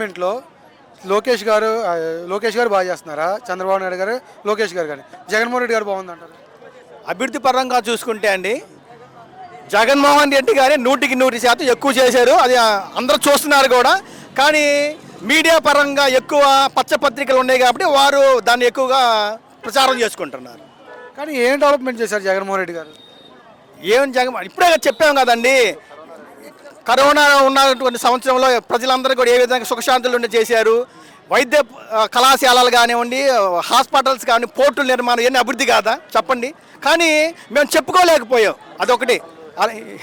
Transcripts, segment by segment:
డెవలప్మెంట్లో లోకేష్ గారు లోకేష్ గారు బాగా చేస్తున్నారా? చంద్రబాబు నాయుడు గారు లోకేష్ గారు కానీ జగన్మోహన్ రెడ్డి గారు బాగుందంటారు. అభివృద్ధి పరంగా చూసుకుంటే అండి జగన్మోహన్ రెడ్డి గారే నూటికి నూటి శాతం ఎక్కువ చేశారు. అది అందరూ చూస్తున్నారు కూడా. కానీ మీడియా పరంగా ఎక్కువ పచ్చపత్రికలు ఉన్నాయి కాబట్టి వారు దాన్ని ఎక్కువగా ప్రచారం చేసుకుంటున్నారు. కానీ ఏం డెవలప్మెంట్ చేశారు జగన్మోహన్ రెడ్డి గారు? ఏం జగన్ ఇప్పుడే చెప్పాం కదండి కరోనా ఉన్నటువంటి సంవత్సరంలో ప్రజలందరూ కూడా ఏ విధంగా సుఖశాంతులు ఉండి చేశారు? వైద్య కళాశాలలు కానివ్వండి హాస్పిటల్స్ కానీ పోర్టుల నిర్మాణం ఇవన్నీ అభివృద్ధి కాదా? చెప్పండి. కానీ మేము చెప్పుకోలేకపోయాం. అదొకటి.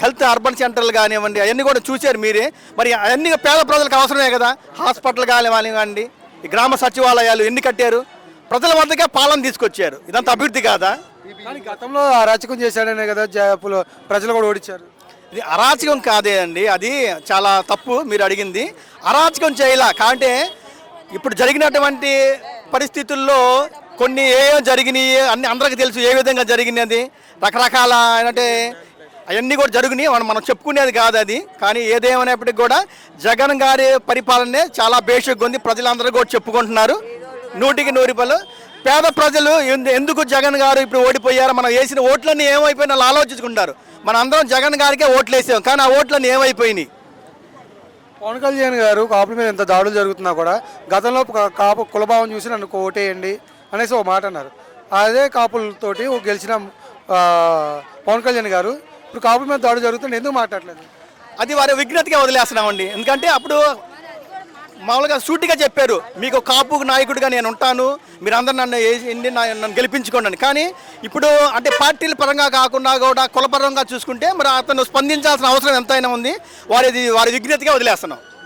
హెల్త్ అర్బన్ సెంటర్లు కానివ్వండి అవన్నీ కూడా చూశారు మీరే. మరి అవన్నీ పేద ప్రజలకు అవసరమే కదా? హాస్పిటల్ కానివ్వండి ఈ గ్రామ సచివాలయాలు ఎన్ని కట్టారు? ప్రజల వద్దకే పాలన తీసుకొచ్చారు. ఇదంతా అభివృద్ధి కాదా? కానీ గతంలో అరాచకం చేశాడనే కదా ప్రజలు కూడా ఓడించారు. ఇది అరాచకం కాదే అండి. అది చాలా తప్పు మీరు అడిగింది. అరాచకం చేయలా కాంటే ఇప్పుడు జరిగినటువంటి పరిస్థితుల్లో కొన్ని ఏ జరిగినాయి అన్ని అందరికీ తెలుసు ఏ విధంగా జరిగినది. రకరకాల అంటే అవన్నీ కూడా జరిగినాయి. మనం మనం చెప్పుకునేది కాదు అది. కానీ ఏదేమైనప్పటికీ కూడా జగన్ గారి పరిపాలనే చాలా బేషుగ్గా ఉంది. ప్రజలందరూ కూడా చెప్పుకుంటున్నారు. నూటికి నూరు రూపాయలు పేద ప్రజలు ఎందు- ఎందుకు జగన్ గారు ఇప్పుడు ఓడిపోయారు? మనం వేసిన ఓట్లన్నీ ఏమైపోయినా వాళ్ళు ఆలోచించుకుంటారు. మన అందరం జగన్ గారికే ఓట్లు వేసాం కానీ ఆ ఓట్లన్నీ ఏమైపోయినాయి? పవన్ కళ్యాణ్ గారు కాపుల మీద ఎంత దాడులు జరుగుతున్నా కూడా గతంలో కాపు కులభావం చూసి నన్ను ఓటేయండి అనేసి ఒక మాట అన్నారు. అదే కాపులతోటి గెలిచిన పవన్ కళ్యాణ్ గారు ఇప్పుడు కాపుల మీద దాడులు జరుగుతుంటే ఎందుకు మాట్లాడలేదు? అది వారి విఘ్నతగా వదిలేస్తున్నామండి. ఎందుకంటే అప్పుడు మామూలుగా సూటిగా చెప్పారు. మీకు కాపు నాయకుడిగా నేను ఉంటాను. మీరందరూ నన్ను ఎన్ని నన్ను గెలిపించుకోండి కానీ ఇప్పుడు అంటే పార్టీల పరంగా కాకుండా కూడా కులపరంగా చూసుకుంటే మరి అతను స్పందించాల్సిన అవసరం ఎంతైనా ఉంది. వారి వారి విజ్ఞతగా వదిలేస్తున్నాం.